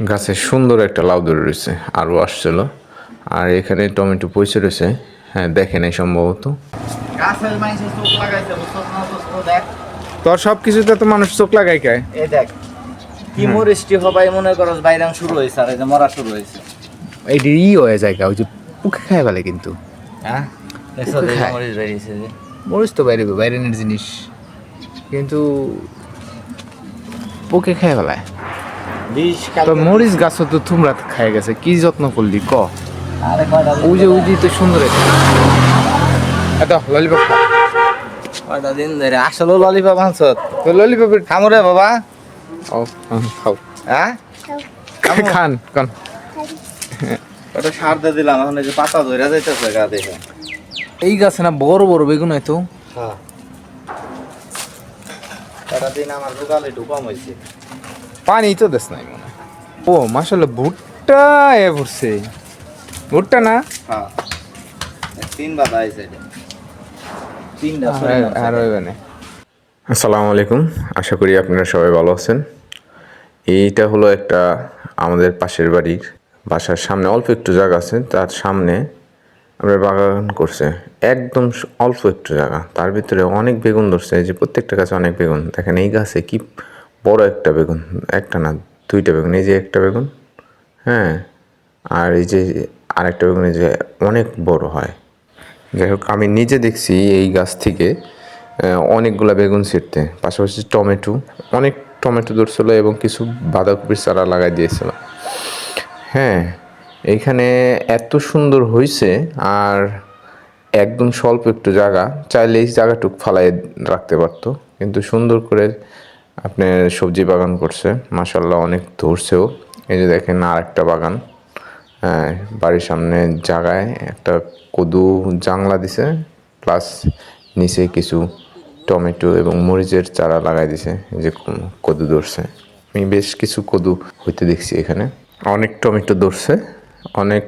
গাছে সুন্দর একটা লাউ ধরে রয়েছে আরও আসছিল। আর এখানে টমেটো পয়সা রয়েছে। হ্যাঁ দেখে এই সম্ভবত। তোর সব কিছুতে তো মানুষ চোখ লাগাই খায়। এই দেখ কি মরিষ্টি হবাই মনে করস বাইরাং শুরু হয়েছে আর এই যে মরা শুরু হয়েছে। এইটি ই হয়ে যায় ওই যে পুকে খায় ফেলে কিন্তু। হ্যাঁ। মরিচ তো বাইরে বাইরেনের জিনিস। কিন্তু পোকে খায় ফেলায়। তো মরিচ গাছও তো তোমরা খায় গেছে কি যত্ন করলি ক? ওই যে তো সুন্দর এত ললিপপ কয়টা দিন ধরে? আসলে ললিপপ আনছ? তো ললিপপের খামরে বাবা। ও খাও হ্যাঁ? খান খান। ওটা সার দিয়ে দিলাম এখন এই যে পাতা ধরে যাইতেছে গা দেখে। এই গাছে না বড় বড় বেগুন হয়তো হ্যাঁ। কয়টা দিন আমার দোকানে একটু কম হয়েছে পানি তো দেশ নাই মনে ও মাসাল্লাহ ভুট্টা এ পড়ছে ভুট্টা না? হ্যাঁ। তিন তিনটা আর ওইখানে আসসালামু আলাইকুম। আশা করি আপনারা সবাই ভালো আছেন। এইটা হলো একটা আমাদের পাশের বাড়ির বাসার সামনে অল্প একটু জায়গা আছে তার সামনে আমরা বাগান করছে। একদম অল্প একটু জায়গা। তার ভিতরে অনেক বেগুন ধরছে এই যে প্রত্যেকটা গাছে অনেক বেগুন। দেখেন এই গাছে কি বড় একটা বেগুন, একটা না, দুইটা বেগুন, এই যে একটা বেগুন হ্যাঁ আর এই যে আরেকটা বেগুন, এই যে অনেক বড় হয়। যাই হোক, আমি নিজে দেখছি এই গাছ থেকে অনেকগুলা বেগুন ছিঁড়তে, পাশাপাশি টমেটো, অনেক টমেটো ধরছিল এবং কিছু বাঁধাকপির চারা লাগাই দিয়েছিল। হ্যাঁ এইখানে এত সুন্দর হয়েছে আর একদম স্বল্প একটু জায়গা চাইলে এই জায়গাটুক ফালাই রাখতে পারতো, কিন্তু সুন্দর করে আপনার সবজি বাগান করছে মাসাল্লাহ অনেক ধরছেও। এই যে দেখেন আর একটা বাগান হ্যাঁ বাড়ির সামনে জায়গায় একটা কদু জাংলা দিছে, প্লাস নিচে কিছু টমেটো এবং মরিচের চারা লাগাই দিছে যে কদু ধরছে। আমি বেশ কিছু কদু হইতে দেখছি এখানে। অনেক টমেটো ধরছে, অনেক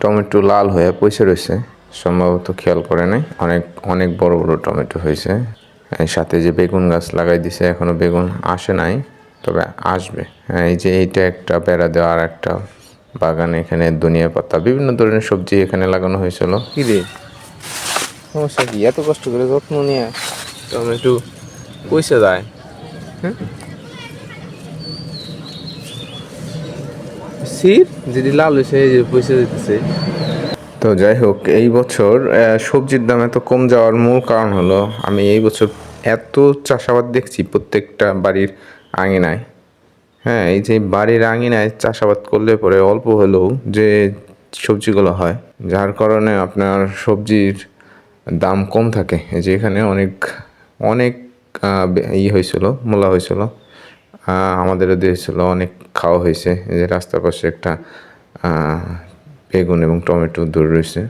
টমেটো লাল হয়ে পয়সা রয়েছে, সম্ভবত খেয়াল করে নাই। অনেক অনেক বড় বড় টমেটো হয়েছে। সাথে যে বেগুন গাছ লাগাই দিছে এখনও বেগুন আসে নাই তবে আসবে। হ্যাঁ, এই যে এইটা একটা বেড়া দেওয়া আর একটা বাগান এখানে ধনিয়া পাতা বিভিন্ন ধরনের সবজি এখানে লাগানো হয়েছিল। কি রে? সমস্যা কি? এত কষ্ট করে যত্ন নিয়ে একটু পয়সা যায়? হ্যাঁ সির যদি লাল হয়েছে এই যে পয়সা দিতেছে। তো যাই হোক, এই বছর সবজির দাম এত কম যাওয়ার মূল কারণ হলো, আমি এই বছর এত চাষাবাদ দেখছি প্রত্যেকটা বাড়ির আঙিনায়। হ্যাঁ এই যে বাড়ির আঙিনায় চাষাবাদ করলে পরে অল্প হলেও যে সবজিগুলো হয়, যার কারণে আপনার সবজির দাম কম থাকে। এই যে এখানে অনেক অনেক ই হয়েছিল, মূলা হয়েছিল আমাদেরও দিয়েছিল, অনেক খাওয়া হয়েছে। যে রাস্তার পাশে একটা বেগুন এবং টমেটো দূরে রয়েছে।